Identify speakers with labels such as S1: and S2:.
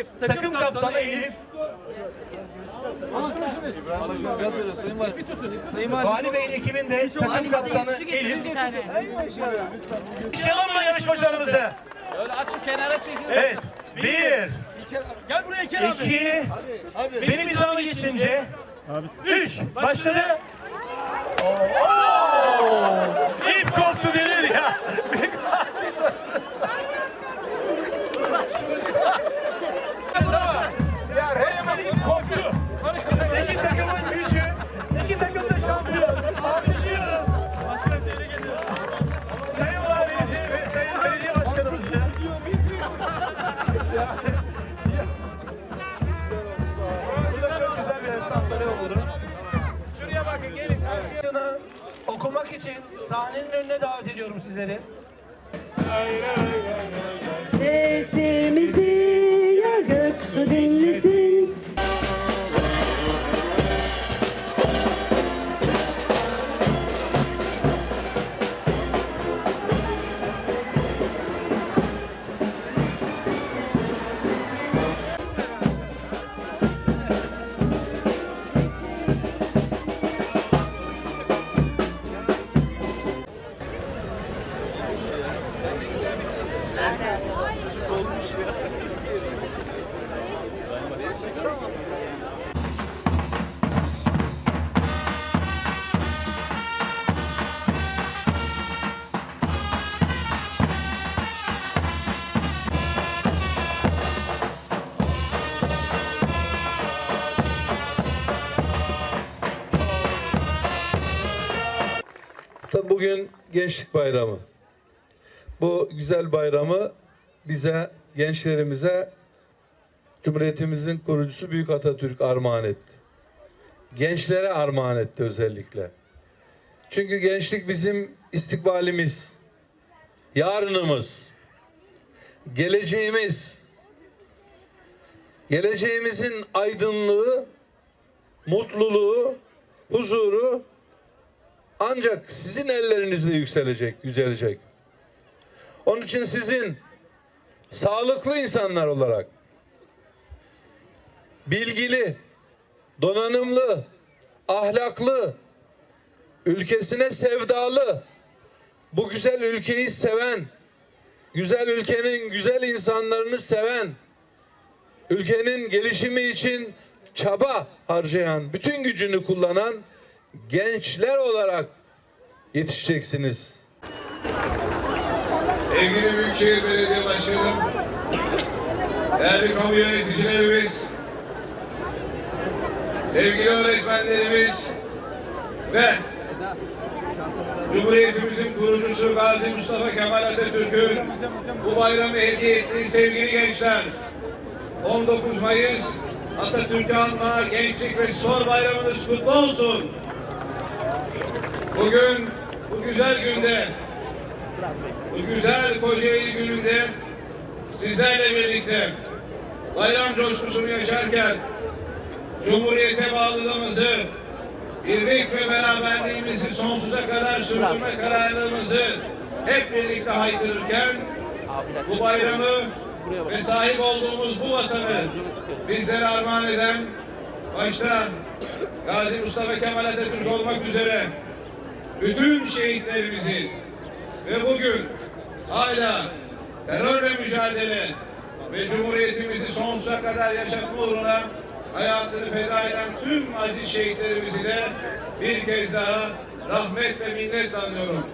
S1: Elif.
S2: Takım kaptanı Elif. Vali Bey'in ekibinde takım kaptanı Elif. Başlayalım mı yarışmacılarımızı?
S1: Öyle açın kenara çekin.
S2: Evet. Bir,
S1: Gel buraya Kerem abi.
S2: iki, benim hizamı geçince. Üç, başladı. Oo! İp esnafları olur.
S3: Şuraya bakın gelin karşıya. Okumak için sahnenin önüne davet ediyorum sizleri.
S4: Sesimizi
S5: Tabii bugün Gençlik Bayramı. Bu güzel bayramı bize, gençlerimize Cumhuriyetimizin kurucusu Büyük Atatürk armağan etti. Gençlere armağan etti özellikle. Çünkü gençlik bizim istikbalimiz, yarınımız, geleceğimiz. Geleceğimizin aydınlığı, mutluluğu, huzuru ancak sizin ellerinizle yükselecek, yücelecek. Onun için sizin sağlıklı insanlar olarak bilgili, donanımlı, ahlaklı, ülkesine sevdalı, bu güzel ülkeyi seven, güzel ülkenin güzel insanlarını seven, ülkenin gelişimi için çaba harcayan, bütün gücünü kullanan gençler olarak yetişeceksiniz.
S6: Sevgili Büyükşehir Belediye Başkanım, değerli kamu yöneticilerimiz, sevgili öğretmenlerimiz ve Cumhuriyetimizin kurucusu Gazi Mustafa Kemal Atatürk'ün bu bayramı hediye ettiği sevgili gençler, 19 Mayıs Atatürk'ü anma Gençlik ve Spor Bayramınız kutlu olsun. Bugün bu güzel günde bu güzel Kocaeli gününde sizlerle birlikte bayram coşkusunu yaşarken Cumhuriyete bağlılığımızı, birlik ve beraberliğimizi sonsuza kadar sürdürme kararlılığımızı hep birlikte haykırırken bu bayramı ve sahip olduğumuz bu vatanı bizlere armağan eden başta Gazi Mustafa Kemal Atatürk olmak üzere bütün şehitlerimizi ve bugün hala terörle mücadele ve Cumhuriyetimizi sonsuza kadar yaşatma uğruna hayatını feda eden tüm aziz şehitlerimizi de bir kez daha rahmet ve minnet anıyorum.